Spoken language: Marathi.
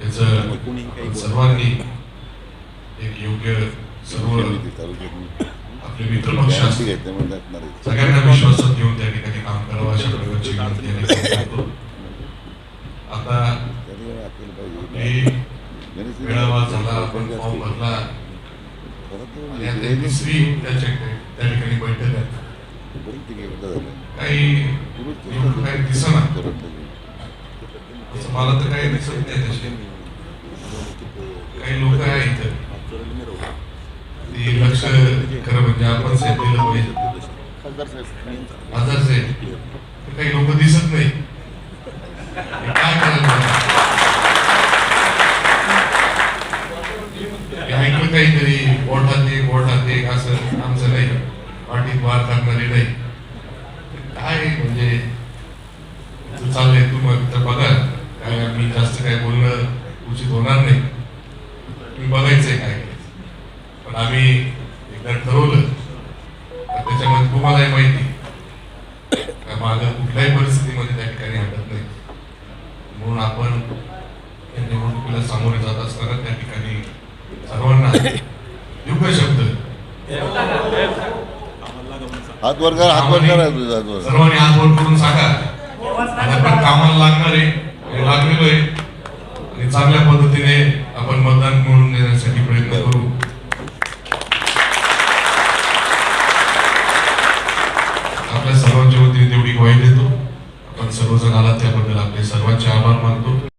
याचं सर्वांनी एक योग्य सर्व आपले मित्र पक्ष सगळ्यांना विश्वासात घेऊन त्या ठिकाणी काम करावं अशा प्रकारची विनंती आता मेळावा झाला आपण फॉर्म भरला दुसरी त्या ठिकाणी बैठक आहे. काही नेमकं काही दिसना. तसं मला तर काही दिसत नाही तसे काही लोक आहे इथं. लक्ष खरं म्हणजे आपण दिलं पाहिजे. आजार साहेब काही लोक दिसत नाही. काय करायचं? ऐकलं काहीतरी बोटात एक बोटात एक असं आमचं नाही पाठीत वार करणारे नाही. काय म्हणजे तू चाललंय तू मग तर बघा काय मी जास्त काय बोलणं उचित होणार नाही. तुम्ही बघायचंय काय. पण आम्ही एकदा ठरवलं तर त्याच्यामध्ये तुम्हालाही माहिती का मागं कुठल्याही परिस्थितीमध्ये त्या ठिकाणी हटत नाही. म्हणून आपण या निवडणुकीला सामोरे जात असताना त्या ठिकाणी सर्वांना योग्य शब्द हात वर करा हात वर करा सर्वांनी हात वर करून सांगा. आता कामाला लागणार आहे लागलेलो आहे. पद्धतीने आपण मतदान म्हणून देण्यासाठी प्रयत्न करू. आपल्या सर्वांच्या वतीने तेवढी ग्वाही देतो. आपण सर्वजण आलात त्याबद्दल आपले सर्वांचे आभार मानतो.